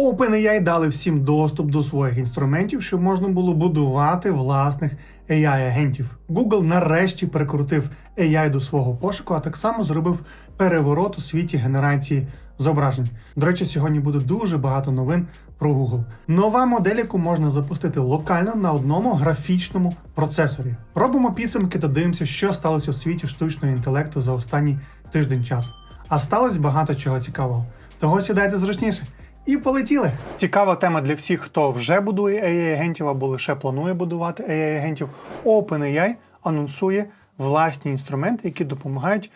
OpenAI дали всім доступ до своїх інструментів, щоб можна було будувати власних AI-агентів. Google нарешті прикрутив AI до свого пошуку, а так само зробив переворот у світі генерації зображень. До речі, сьогодні буде дуже багато новин про Google. Нова модель, яку можна запустити локально на одному графічному процесорі. Робимо підсумки та дивимося, що сталося у світі штучного інтелекту за останній тиждень часу. А сталося багато чого цікавого. Того сідайте зручніше. І полетіли. Цікава тема для всіх, хто вже будує AI-агентів або лише планує будувати AI-агентів. OpenAI анонсує власні інструменти, які допомагають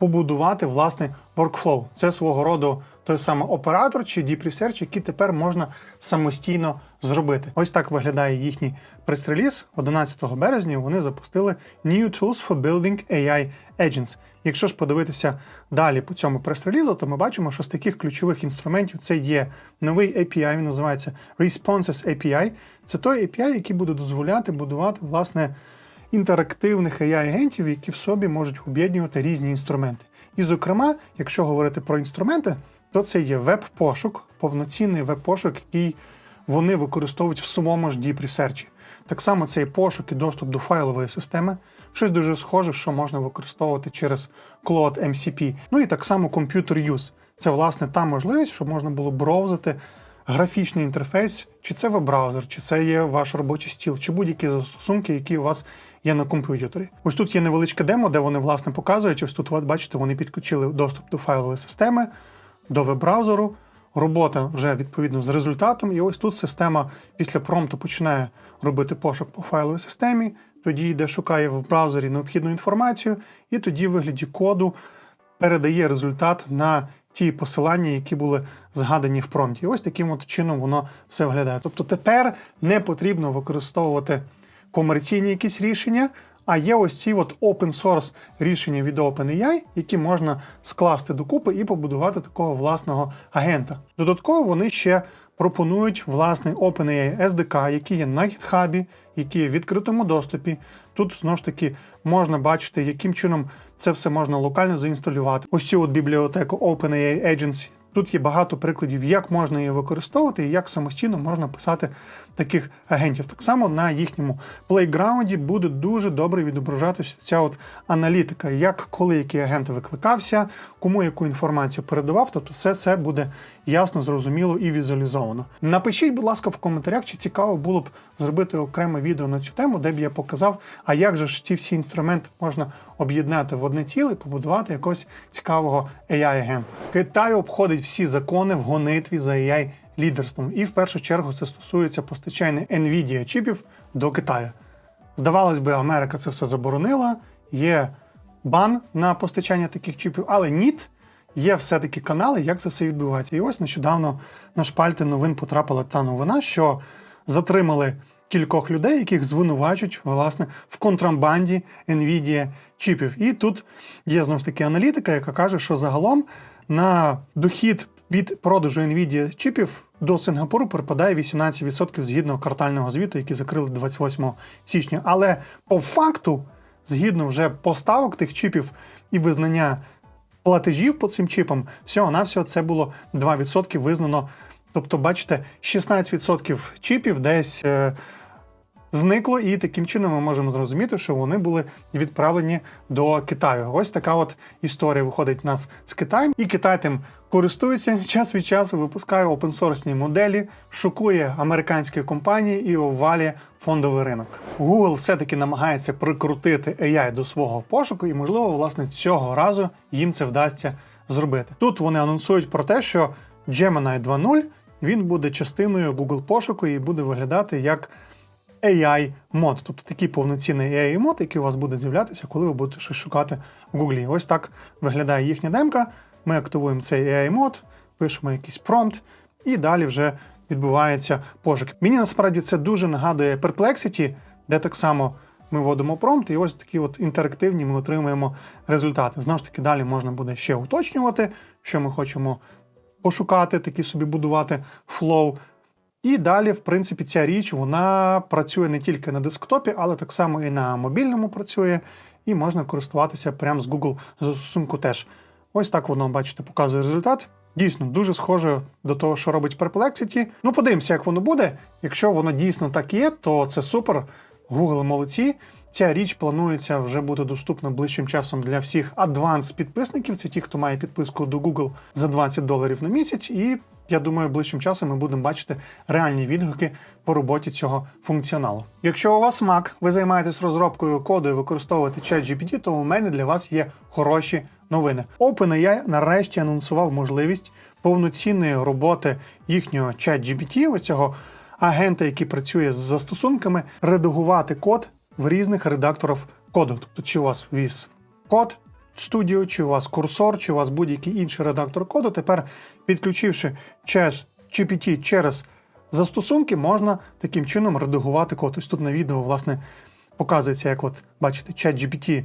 побудувати власне workflow. Це свого роду той самий оператор чи Deep Research, який тепер можна самостійно зробити. Ось так виглядає їхній прес-реліз. 11 березня вони запустили New Tools for Building AI Agents. Якщо ж подивитися далі по цьому прес-релізу, то ми бачимо, що з таких ключових інструментів це є новий API, він називається Responses API. Це той API, який буде дозволяти будувати власне інтерактивних AI-агентів, які в собі можуть об'єднувати різні інструменти. І, зокрема, якщо говорити про інструменти, то це є веб-пошук, повноцінний веб-пошук, який вони використовують в самому ж Deep Research. Так само цей пошук і доступ до файлової системи, щось дуже схоже, що можна використовувати через Claude MCP. Ну і так само Computer Use. Це власне та можливість, щоб можна було браузити графічний інтерфейс, чи це веб-браузер, чи це є ваш робочий стіл, чи будь-які застосунки, які у вас є на комп'ютері. Ось тут є невеличке демо, де вони власне показують. Ось тут, бачите, вони підключили доступ до файлової системи, до веб-браузеру. Робота вже відповідно з результатом, і ось тут система після промпту починає робити пошук по файловій системі, тоді йде, шукає в браузері необхідну інформацію, і тоді в вигляді коду передає результат на ті посилання, які були згадані в промпті. Ось таким от чином воно все виглядає. Тобто тепер не потрібно використовувати комерційні якісь рішення, а є ось ці от open source рішення від OpenAI, які можна скласти докупи і побудувати такого власного агента. Додатково вони ще пропонують власний OpenAI SDK, який є на GitHub, який є в відкритому доступі. Тут знову ж таки можна бачити, яким чином це все можна локально заінсталювати. Ось цю от бібліотеку OpenAI Agents. Тут є багато прикладів, як можна її використовувати і як самостійно можна писати таких агентів. Так само на їхньому плейграунді буде дуже добре відображатися ця от аналітика, як коли який агент викликався, кому яку інформацію передавав. Тобто, все це буде ясно, зрозуміло і візуалізовано. Напишіть, будь ласка, в коментарях, чи цікаво було б зробити окреме відео на цю тему, де б я показав, а як же ж ці всі інструменти можна об'єднати в одне ціле і побудувати якогось цікавого AI-агента. Китай обходить всі закони в гонитві за AI лідерством, і в першу чергу це стосується постачання NVIDIA чіпів до Китаю. Здавалось би, Америка це все заборонила, є бан на постачання таких чіпів, але ніт. Є все-таки канали, як це все відбувається. І ось нещодавно на шпальти новин потрапила та новина, що затримали кількох людей, яких звинувачують власне в контрабанді NVIDIA чіпів. І тут є знову ж таки аналітика, яка каже, що загалом на дохід від продажу NVIDIA чіпів до Сингапуру припадає 18% згідно квартального звіту, який закрили 28 січня. Але по факту, згідно вже поставок тих чіпів і визнання платежів по цим чіпам, всього-навсього це було 2% визнано. Тобто, бачите, 16% чіпів десь е, зникло, і таким чином ми можемо зрозуміти, що вони були відправлені до Китаю. Ось така от історія виходить у нас з Китаєм, і Китай тим користується час від часу, випускає опенсорсні моделі, шокує американські компанії і овалює фондовий ринок. Google все-таки намагається прикрутити AI до свого пошуку, і, можливо, власне цього разу їм це вдасться зробити. Тут вони анонсують про те, що Gemini 2.0 він буде частиною Google пошуку і буде виглядати як AI мод, тобто такий повноцінний AI мод, який у вас буде з'являтися, коли ви будете щось шукати в Google. Ось так виглядає їхня демка. Ми активуємо цей AI мод, пишемо якийсь промпт, і далі вже відбувається пошук. Мені насправді це дуже нагадує Perplexity, де так само ми вводимо промпт, і ось такі от інтерактивні ми отримуємо результати. Знову ж таки, далі можна буде ще уточнювати, що ми хочемо пошукати, такі собі будувати флоу. І далі, в принципі, ця річ вона працює не тільки на десктопі, але так само і на мобільному працює, і можна користуватися прямо з Google застосунку теж. Ось так воно, бачите, показує результат. Дійсно, дуже схоже до того, що робить Perplexity. Ну, подивимося, як воно буде. Якщо воно дійсно так є, то це супер. Google молодці. Ця річ планується вже бути доступна ближчим часом для всіх адванс підписників. Це ті, хто має підписку до Google за 20 доларів на місяць. І я думаю, ближчим часом ми будемо бачити реальні відгуки по роботі цього функціоналу. Якщо у вас Mac, ви займаєтесь розробкою коду і використовуєте ChatGPT, то у мене для вас є хороші новини. OpenAI нарешті анонсував можливість повноцінної роботи їхнього ChatGPT, оцього агента, який працює з застосунками, редагувати код в різних редакторах коду. Тобто, чи у вас віз код Studio, чи у вас курсор, чи у вас будь-який інший редактор коду. Тепер, підключивши через GPT через застосунки, можна таким чином редагувати код. Ось тут на відео, власне, показується, як от бачите, ChatGPT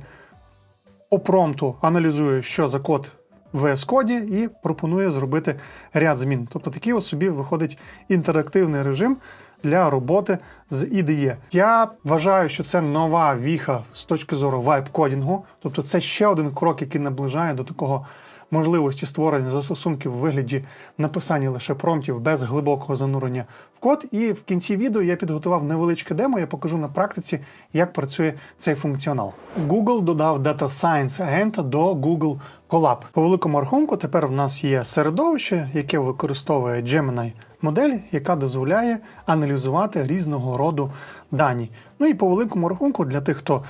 по промпту аналізує, що за код в VS коді, і пропонує зробити ряд змін. Тобто такий от собі виходить інтерактивний режим для роботи з IDE. Я вважаю, що це нова віха з точки зору вайб-кодінгу. Тобто це ще один крок, який наближає до такого можливості створення застосунків в вигляді написання лише промптів без глибокого занурення в код. І в кінці відео я підготував невеличке демо. Я покажу на практиці, як працює цей функціонал. Google додав Data Science агента до Google Colab. По великому рахунку, тепер в нас є середовище, яке використовує Gemini модель, яка дозволяє аналізувати різного роду дані. Ну і по великому рахунку, для тих, хто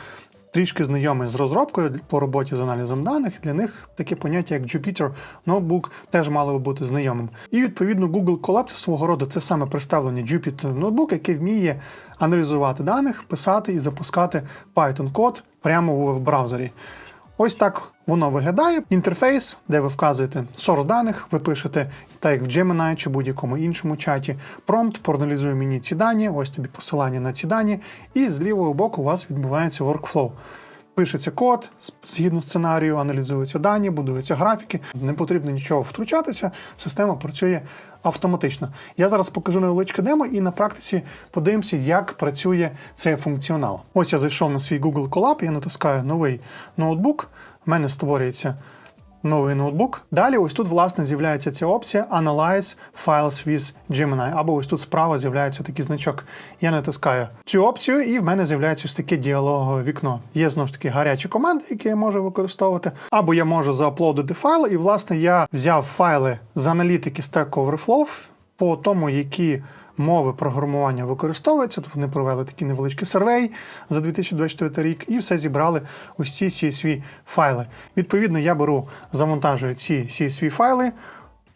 трішки знайомий з розробкою по роботі з аналізом даних, для них таке поняття, як Jupyter Notebook, теж мало би бути знайомим. І відповідно Google Collab це свого роду те саме представлення Jupyter Notebook, яке вміє аналізувати даних, писати і запускати Python-код прямо у веб-браузері. Ось так воно виглядає. Інтерфейс, де ви вказуєте source даних, ви пишете, так як в Gemini чи будь-якому іншому чаті. Промпт проаналізує мені ці дані, ось тобі посилання на ці дані, і з лівого боку у вас відбувається workflow. Пишеться код згідно сценарію, аналізуються дані, будуються графіки. Не потрібно нічого втручатися, система працює автоматично. Я зараз покажу невеличке демо і на практиці подивимося, як працює цей функціонал. Ось я зайшов на свій Google Colab, я натискаю новий ноутбук. В мене створюється новий ноутбук. Далі, ось тут, власне, з'являється ця опція Analyze Files with Gemini. Або ось тут справа з'являється такий значок. Я натискаю цю опцію, і в мене з'являється ось таке діалогове вікно. Є знову ж таки гарячі команди, які я можу використовувати. Або я можу зааплодити файл, і, власне, я взяв файли з аналітики Stack Overflow по тому, які мови програмування використовуються. Тут вони провели такий невеличкий сервей за 2024 рік і все зібрали ось ці CSV файли. Відповідно, я беру, завантажую ці CSV файли.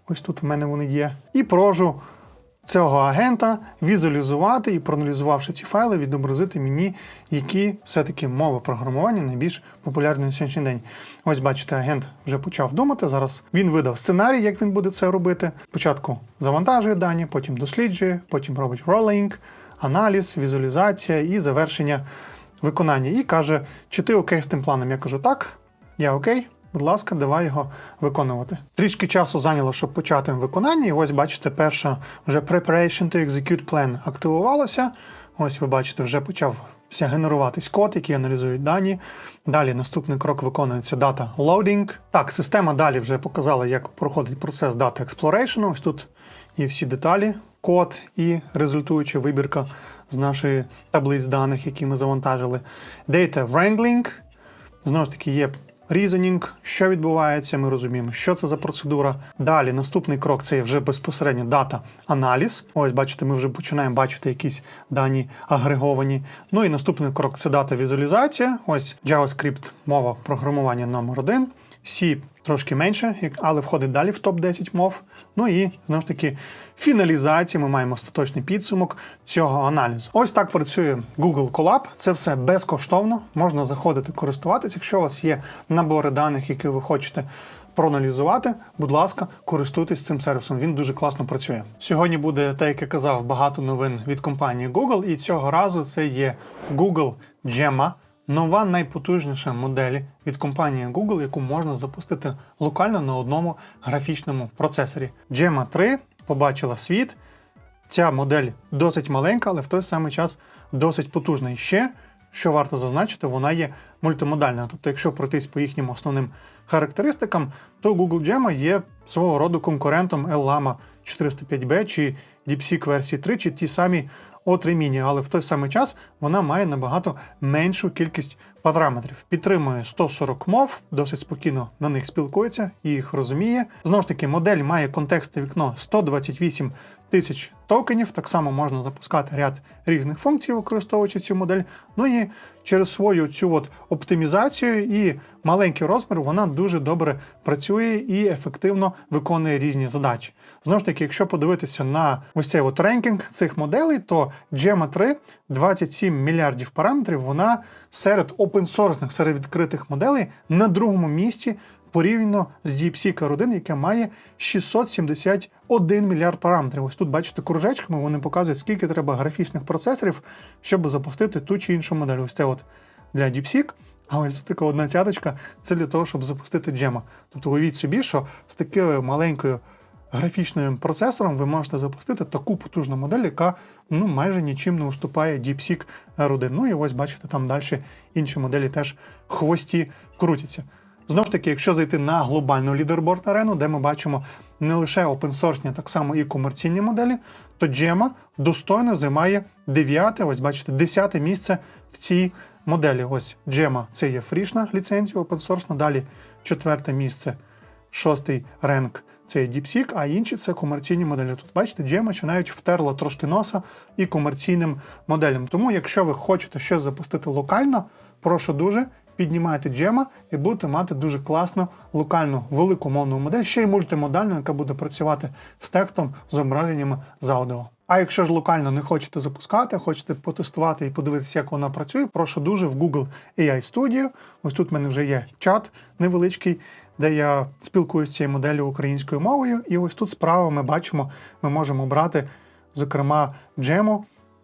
Ось тут в мене вони є, і прожу цього агента візуалізувати і проаналізувавши ці файли, відобразити мені, які все-таки мови програмування найбільш популярні на сьогоднішній день. Ось бачите, агент вже почав думати. Зараз він видав сценарій, як він буде це робити. Спочатку завантажує дані, потім досліджує, потім робить ролинг, аналіз, візуалізація і завершення виконання. І каже, чи ти окей з тим планом? Я кажу, так, я окей. Будь ласка, давай його виконувати. Трішки часу зайняло, щоб почати виконання. І ось бачите, перша вже Preparation to Execute Plan активувалася. Ось ви бачите, вже почав генеруватись код, який аналізує дані. Далі наступний крок виконується Data Loading. Так, система далі вже показала, як проходить процес Data Exploration. Ось тут є всі деталі, код і результуюча вибірка з нашої таблиць даних, які ми завантажили. Data Wrangling. Знову ж таки, є Reasoning, що відбувається, ми розуміємо, що це за процедура. Далі наступний крок це вже безпосередньо дата аналіз. Ось, бачите, ми вже починаємо бачити якісь дані агреговані. Ну і наступний крок це дата візуалізація. Ось JavaScript, мова програмування номер 1 C трошки менше, але входить далі в топ-10 мов. Ну і знову ж таки фіналізація. Ми маємо остаточний підсумок цього аналізу. Ось так працює Google Colab. Це все безкоштовно. Можна заходити користуватися. Якщо у вас є набори даних, які ви хочете проаналізувати, будь ласка, користуйтесь цим сервісом. Він дуже класно працює. Сьогодні буде, так як я казав, багато новин від компанії Google, і цього разу це є Google Gemma. Нова найпотужніша модель від компанії Google, яку можна запустити локально на одному графічному процесорі. Gemma 3 побачила світ. Ця модель досить маленька, але в той самий час досить потужна. І ще, що варто зазначити, вона є мультимодальна. Тобто, якщо пройтись по їхнім основним характеристикам, то Google Gemma є свого роду конкурентом Llama 405B чи DeepSeek версії 3, чи ті самі O3 Mini, але в той самий час вона має набагато меншу кількість параметрів. Підтримує 140 мов, досить спокійно на них спілкується і їх розуміє. Знову ж таки, модель має контекстне вікно 128 тисяч токенів. Так само можна запускати ряд різних функцій, використовуючи цю модель. Ну і через свою цю от оптимізацію і маленький розмір вона дуже добре працює і ефективно виконує різні задачі. Знову ж таки, якщо подивитися на ось цей от ренкінг цих моделей, то Gemma 3 27 мільярдів параметрів, вона серед опенсорсних, серед відкритих моделей на другому місці порівняно з DeepSeek R1, яке має 671 мільярд параметрів. Ось тут бачите кружечками, вони показують, скільки треба графічних процесорів, щоб запустити ту чи іншу модель. Ось це от для DeepSeek. А ось тут така одна цяточка це для того, щоб запустити Gemma. Тобто уявіть собі, що з такою маленькою графічним процесором ви можете запустити таку потужну модель, яка ну, майже нічим не уступає DeepSeek R1. Ну і ось бачите, там далі інші моделі теж хвості крутяться. Знову ж таки, якщо зайти на глобальну лідерборд арену, де ми бачимо не лише опенсорсні, так само і комерційні моделі, то Gemma достойно займає 9, ось бачите, 10 місце в цій моделі. Ось Gemma – це є фрішна ліцензія опенсорсна, далі четверте місце, шостий ренк це DeepSeek, а інші це комерційні моделі. Тут бачите, Gemma ще навіть втерла трошки носа і комерційним моделям. Тому, якщо ви хочете щось запустити локально, прошу дуже. Піднімайте Gemma і будете мати дуже класну локальну велику мовну модель, ще й мультимодальну, яка буде працювати з текстом, зображеннями з аудіо. А якщо ж локально не хочете запускати, хочете потестувати і подивитися, як вона працює, прошу дуже в Google AI Studio. Ось тут в мене вже є чат невеличкий, де я спілкуюся з цією моделлю українською мовою. І ось тут справа ми бачимо, ми можемо брати, зокрема, Gemo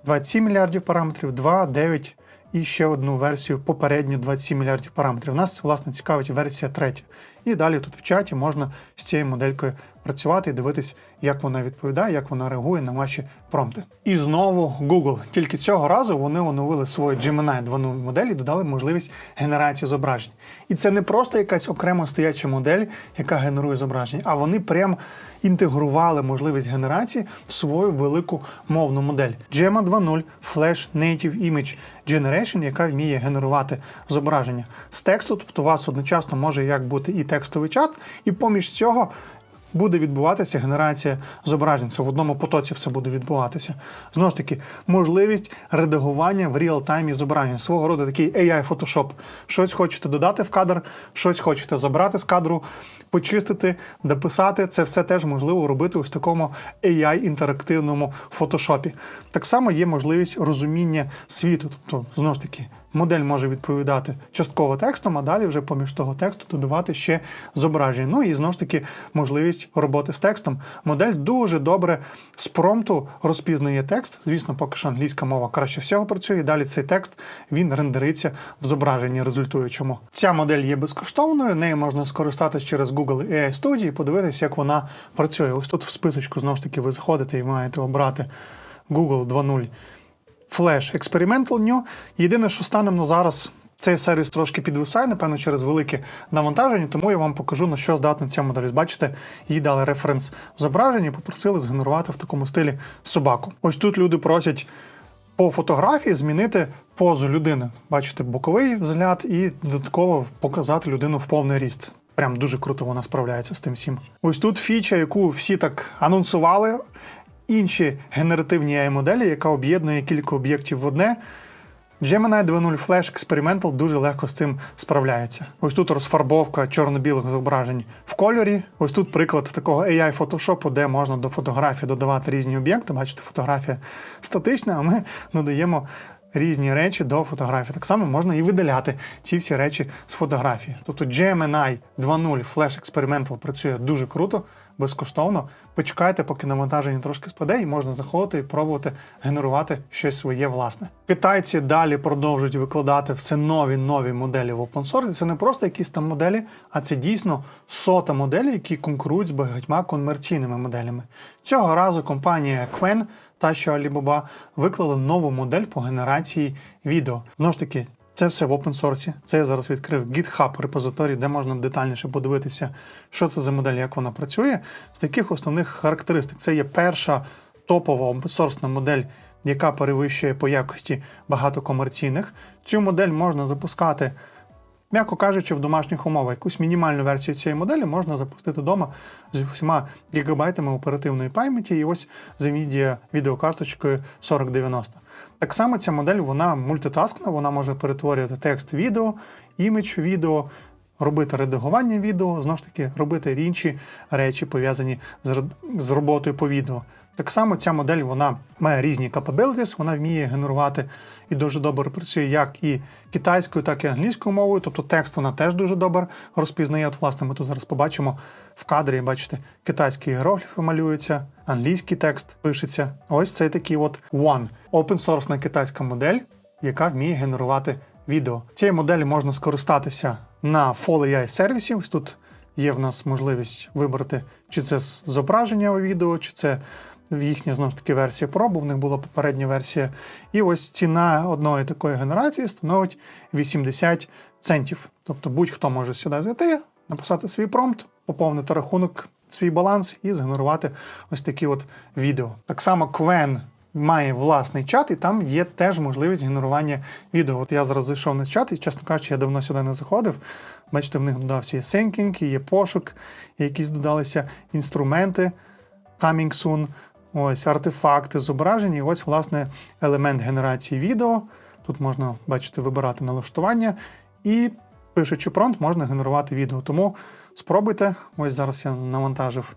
27 мільярдів параметрів, 2, 9 і ще одну версію попередню 27 мільярдів параметрів. Нас, власне, цікавить версія третя. І далі тут в чаті можна з цією моделькою працювати і дивитись, як вона відповідає, як вона реагує на ваші промпти. І знову Google. Тільки цього разу вони оновили свою Gemini 2.0 модель і додали можливість генерації зображень. І це не просто якась окремо стояча модель, яка генерує зображення, а вони прям інтегрували можливість генерації в свою велику мовну модель. Gemma 2.0 Flash Native Image Generation, яка вміє генерувати зображення з тексту, тобто у вас одночасно може як бути і текстовий чат, і поміж цього. Буде відбуватися генерація зображень. Це в одному потоці все буде відбуватися. Знову ж таки, можливість редагування в реал-таймі зображень. Свого роду такий AI Photoshop. Щось хочете додати в кадр, щось хочете забрати з кадру, почистити, дописати. Це все теж можливо робити ось такому AI-інтерактивному фотошопі. Так само є можливість розуміння світу. Тобто, знову ж таки, модель може відповідати частково текстом, а далі вже поміж того тексту додавати ще зображення. Ну і знову ж таки можливість роботи з текстом. Модель дуже добре з промпту розпізнає текст. Звісно, поки що англійська мова краще всього працює. Далі цей текст він рендериться в зображенні результуючому. Ця модель є безкоштовною, нею можна скористатися через Google AI Studio і подивитися, як вона працює. Ось тут в списочку знову ж таки ви заходите і маєте обрати Google 2.0 Flash Experimental New. Єдине, що станом на зараз цей сервіс трошки підвисає, напевно, через велике навантаження, тому я вам покажу, на що здатна ця модель. Бачите, їй дали референс зображення і попросили згенерувати в такому стилі собаку. Ось тут люди просять. По фотографії змінити позу людини. Бачите, боковий взгляд і додатково показати людину в повний ріст. Прям дуже круто вона справляється з тим всім. Ось тут фіча, яку всі так анонсували. Інші генеративні ai моделі, яка об'єднує кілька об'єктів в одне. Gemini 2.0 Flash Experimental дуже легко з цим справляється. Ось тут розфарбовка чорно-білих зображень в кольорі. Ось тут приклад такого AI фотошопу, де можна до фотографії додавати різні об'єкти. Бачите, фотографія статична, а ми додаємо різні речі до фотографії. Так само можна і видаляти ці всі речі з фотографії. Тобто Gemini 2.0 Flash Experimental працює дуже круто, безкоштовно. Почекайте, поки навантаження трошки спаде, і можна заходити і пробувати генерувати щось своє власне. Китайці далі продовжують викладати все нові нові моделі в open source. Це не просто якісь там моделі, а це дійсно сота моделі, які конкурують з багатьма комерційними моделями. Цього разу компанія Qwen та що Alibaba виклали нову модель по генерації відео. Знову ж таки, Це все в source. Це я зараз відкрив GitHub репозиторій, де можна детальніше подивитися, що це за модель, як вона працює. З таких основних характеристик це є перша топова open-source модель, яка перевищує по якості багато комерційних. Цю модель можна запускати, м'яко кажучи, в домашніх умовах. Якусь мінімальну версію цієї моделі можна запустити вдома з усіма гігабайтами оперативної пам'яті і ось з NVIDIA відеокарточкою 4090. Так само ця модель вона мультитаскна, вона може перетворювати текст відео, імідж відео, робити редагування відео, знову ж таки, робити інші речі, пов'язані з, роботою по відео. Так само ця модель вона має різні capabilities, вона вміє генерувати і дуже добре працює як і китайською, так і англійською мовою. Тобто текст вона теж дуже добре розпізнає. От, власне, ми тут зараз побачимо в кадрі, бачите, китайські іерогліфи малюються, англійський текст пишеться. Ось це такий от One open source китайська модель, яка вміє генерувати відео. Цією моделі можна скористатися на Fall AI сервісі. Ось тут є в нас можливість вибрати, чи це зображення у відео, чи це їхня знову ж таки версія пробу. В них була попередня версія. І ось ціна одної такої генерації становить 80 центів. Тобто будь-хто може сюди зайти, написати свій промпт, поповнити рахунок, свій баланс і згенерувати ось такі от відео. Так само Qwen має власний чат, і там є теж можливість генерування відео. От я зараз зайшов на чат, і, чесно кажучи, я давно сюди не заходив. Бачите, в них додався і синкінг, є пошук, якісь додалися інструменти, coming soon, ось артефакти, зображення. І ось, власне, елемент генерації відео. Тут можна, бачите, вибирати налаштування, і пишучи промпт, можна генерувати відео. Тому спробуйте. Ось зараз я навантажив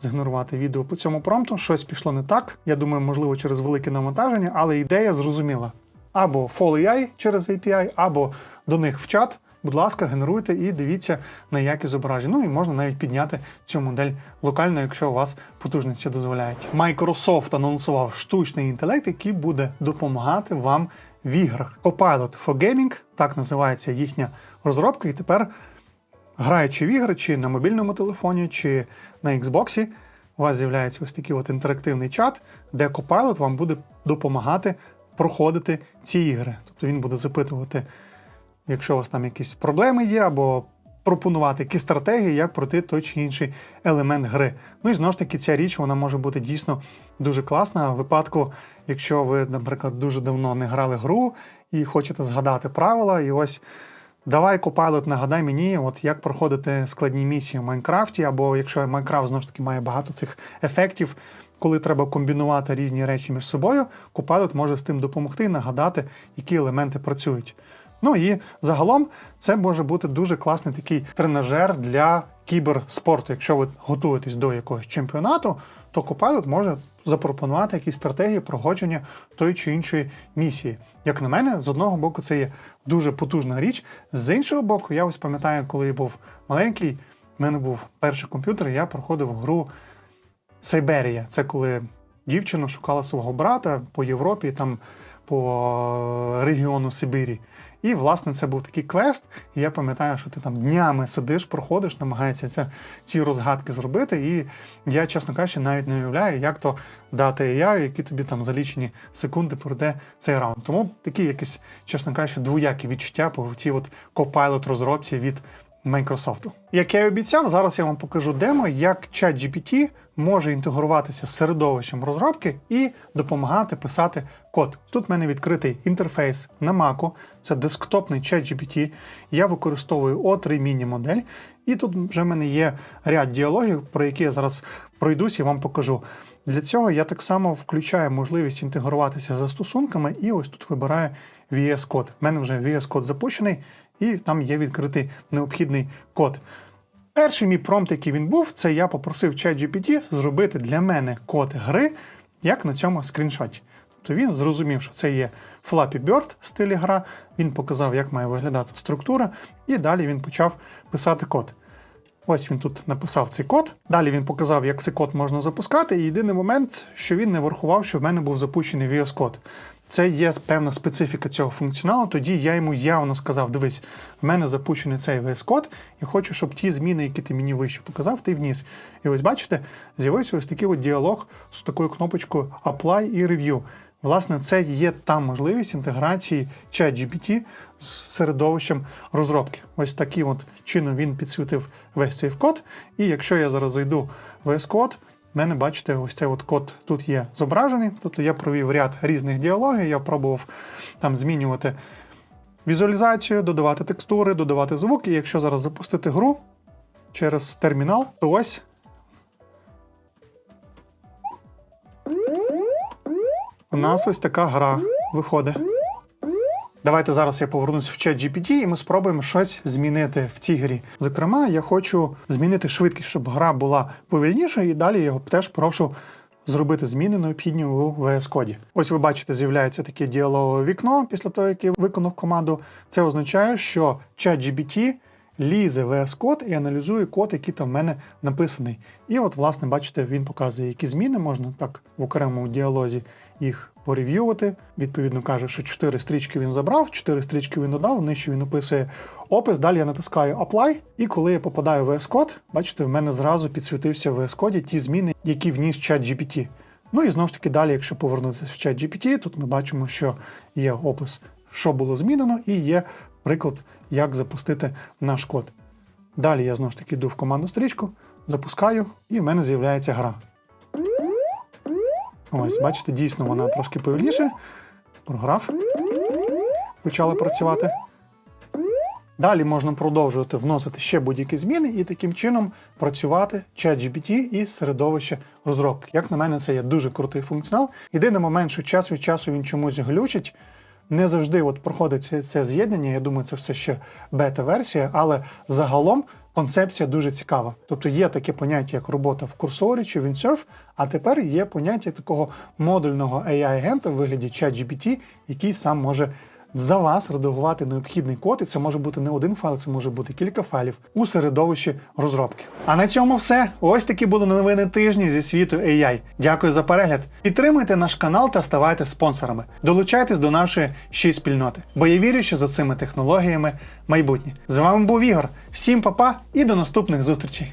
згенерувати відео по цьому промпту. Щось пішло не так. Я думаю, можливо, через велике навантаження, але ідея зрозуміла. Або Fall AI через API, або до них в чат. Будь ласка, генеруйте і дивіться на якість зображень. Ну і можна навіть підняти цю модель локально, якщо у вас потужності дозволяють. Microsoft анонсував штучний інтелект, який буде допомагати вам в іграх. Copilot for Gaming, так називається їхня розробка, і тепер граючи в ігри, чи на мобільному телефоні, чи на Xbox, у вас з'являється ось такий от інтерактивний чат, де Copilot вам буде допомагати проходити ці ігри. Тобто він буде запитувати, якщо у вас там якісь проблеми є, або пропонувати якісь стратегії, як пройти той чи інший елемент гри. Ну і знову ж таки, ця річ вона може бути дійсно дуже класна. В випадку, якщо ви, наприклад, дуже давно не грали гру і хочете згадати правила, і ось. Давай, Copilot, нагадай мені, от як проходити складні місії в Майнкрафті, або якщо Майнкрафт знову ж таки має багато цих ефектів, коли треба комбінувати різні речі між собою, Copilot може з тим допомогти нагадати, які елементи працюють. Ну і загалом це може бути дуже класний такий тренажер для кіберспорту. Якщо ви готуєтесь до якогось чемпіонату, то Copilot може запропонувати якісь стратегії проходження тої чи іншої місії. Як на мене, з одного боку, це є дуже потужна річ. З іншого боку, я ось пам'ятаю, коли я був маленький, в мене був перший комп'ютер, я проходив гру Сайберія. Це коли дівчина шукала свого брата по Європі, там по регіону Сибірі. І, власне, це був такий квест. І я пам'ятаю, що ти там днями сидиш, проходиш, намагаєшся ця, ці розгадки зробити. І я, чесно кажучи, навіть не уявляю, як то дати AI, які тобі там за лічені секунди пройде цей раунд. Тому такі якісь, чесно кажучи, двоякі відчуття по цій от Copilot розробці від Microsoft. Як я і обіцяв, зараз я вам покажу демо, як ChatGPT може інтегруватися з середовищем розробки і допомагати писати код. Тут в мене відкритий інтерфейс на Mac, це десктопний ChatGPT. Я використовую O3 міні-модель, і тут вже в мене є ряд діалогів, про які я зараз пройдусь і вам покажу. Для цього я так само включаю можливість інтегруватися з застосунками, і ось тут вибираю VS Code. У мене вже VS Code запущений, і там є відкритий необхідний код. Перший мій промпт, який він був, це я попросив ChatGPT зробити для мене код гри, як на цьому скріншоті. Тобто він зрозумів, що це є Flappy Bird стилі гра, він показав, як має виглядати структура, і далі він почав писати код. Ось він тут написав цей код. Далі він показав, як цей код можна запускати. І єдиний момент, що він не врахував, що в мене був запущений VS Code. Це є певна специфіка цього функціоналу. Тоді я йому явно сказав: дивись, в мене запущений цей VS Code, і хочу, щоб ті зміни, які ти мені вище показав, ти вніс. І ось бачите, з'явився ось такий от діалог з такою кнопочкою Apply і Review. Власне, це є та можливість інтеграції ChatGPT з середовищем розробки. Ось таким от чином він підсвітив весь цей код. І якщо я зараз зайду в VS Code, в мене, бачите, ось цей от код тут є зображений. Тобто я провів ряд різних діалогів, я пробував там змінювати візуалізацію, додавати текстури, додавати звук. І якщо зараз запустити гру через термінал, то ось у нас ось така гра виходить. Давайте зараз я повернуся в чат GPT і ми спробуємо щось змінити в цій грі. Зокрема, я хочу змінити швидкість, щоб гра була повільнішою, і далі його теж прошу зробити зміни необхідні у VS Code. Ось ви бачите, з'являється таке діалогове вікно після того, як я виконав команду. Це означає, що чат GPT лізе VS Code і аналізує код, який там в мене написаний. І от, власне, бачите, він показує, які зміни можна так в окремому діалозі їх порев'ювати. Відповідно каже, що 4 стрічки він забрав, 4 стрічки він додав, нижче він описує опис. Далі я натискаю Apply, і коли я попадаю в VS Code, бачите, в мене зразу підсвітився в VS Code ті зміни, які вніс чат GPT. Ну і знову ж таки далі, якщо повернутися в чат GPT, тут ми бачимо, що є опис, що було змінено, і є приклад, як запустити наш код. Далі я знову ж таки йду в командну стрічку, запускаю, і в мене з'являється гра. Ось, бачите, дійсно вона трошки повільніше. Програв. Почали працювати. Далі можна продовжувати вносити ще будь-які зміни і таким чином працювати ChatGPT і середовище розробки. Як на мене, це є дуже крутий функціонал. Єдиний момент, що час від часу він чомусь глючить. Не завжди от проходить це- з'єднання. Я думаю, це все ще бета-версія, але загалом концепція дуже цікава. Тобто є таке поняття, як робота в курсорі чи Windsurf, а тепер є поняття такого модульного AI-агента в вигляді ChatGPT, який сам може за вас редагувати необхідний код, і це може бути не один файл, це може бути кілька файлів у середовищі розробки. А на цьому все. Ось такі були новини тижні зі світу AI. Дякую за перегляд. Підтримуйте наш канал та ставайте спонсорами. Долучайтесь до нашої ще спільноти, бо я вірю, що за цими технологіями майбутнє. З вами був Ігор. Всім па-па і до наступних зустрічей.